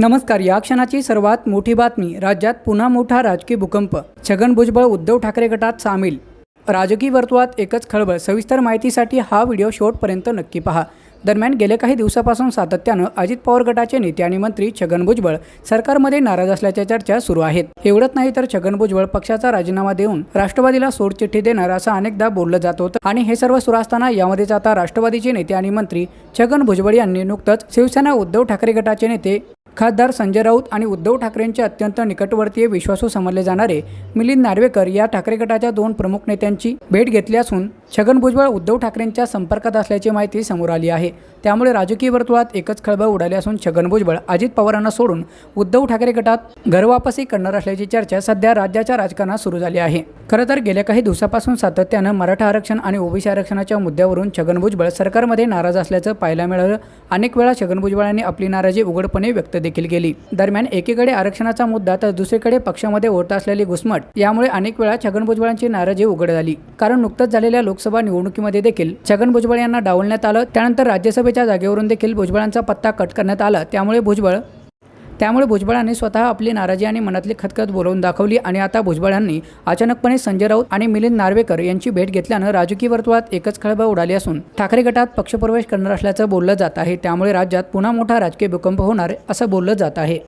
नमस्कार या क्षणाची सर्वात मोठी बातमी राज्यात पुन्हा मोठा राजकीय भूकंप. छगन भुजबळ उद्धव ठाकरे गटात सामील. राजकीय वर्तुळात एकच खळबळ सविस्तर माहितीसाठी हा व्हिडिओ शेवटपर्यंत नक्की पहा. दरम्यान गेल्या काही दिवसापासून सातत्यानं अजित पवार गटाचे नेते आणि मंत्री छगन भुजबळ सरकारमध्ये नाराज असल्याच्या चर्चा सुरू आहेत. एवढंच नाही तर छगन भुजबळ पक्षाचा राजीनामा देऊन राष्ट्रवादीला सोडचिठ्ठी देणार असं अनेकदा बोललं जात होतं. आणि हे सर्व सुरू असताना यामध्येच आता राष्ट्रवादीचे नेते आणि मंत्री छगन भुजबळ यांनी नुकतंच शिवसेना उद्धव ठाकरे गटाचे नेते खासदार संजय राऊत आणि उद्धव ठाकरेंचे अत्यंत निकटवर्तीय विश्वासू समजले जाणारे मिलिंद नार्वेकर या ठाकरे गटाच्या दोन प्रमुख नेत्यांची भेट घेतली असून छगन भुजबळ उद्धव ठाकरेंच्या संपर्कात असल्याची माहिती समोर आली आहे. त्यामुळे राजकीय वर्तुळात एकच खळबळ उडाली असून छगन भुजबळ अजित पवारांना सोडून उद्धव ठाकरे गटात घरवापसी करणार असल्याची चर्चा सध्या राज्याच्या राजकारणात सुरू झाली आहे. खरं तर गेल्या काही दिवसापासून सातत्यानं मराठा आरक्षण आणि ओबीसी आरक्षणाच्या मुद्द्यावरून छगन भुजबळ सरकारमध्ये नाराज असल्याचं पाहायला मिळालं. अनेक वेळा छगन भुजबळांनी आपली नाराजी उघडपणे व्यक्त देखील केली दरम्यान एकीकडे आरक्षणाचा मुद्दा तर दुसरीकडे पक्षामध्ये होत असलेली घुसमट यामुळे अनेक वेळा छगन भुजबळांची नाराजी उघड झाली. कारण नुकतंच झालेल्या लोकसभा निवडणुकीमध्ये देखील छगन भुजबळ यांना डावलण्यात आलं त्यानंतर राज्यसभेच्या जागेवरून देखील भुजबळांचा पत्ता कट करण्यात आला त्यामुळे भुजबळ त्यामुळे भुजबळांनी स्वतः आपली नाराजी आणि मनातली खतखत बोलवून दाखवली आणि आता भुजबळांनी अचानकपणे संजय राऊत आणि मिलिंद नार्वेकर यांची भेट घेतल्यानं राजकीय वर्तुळात एकच खळबळ उडाली असून ठाकरे गटात पक्षप्रवेश करणार असल्याचं बोललं जात आहे. त्यामुळे राज्यात पुन्हा मोठा राजकीय भूकंप होणार असं बोललं जात आहे.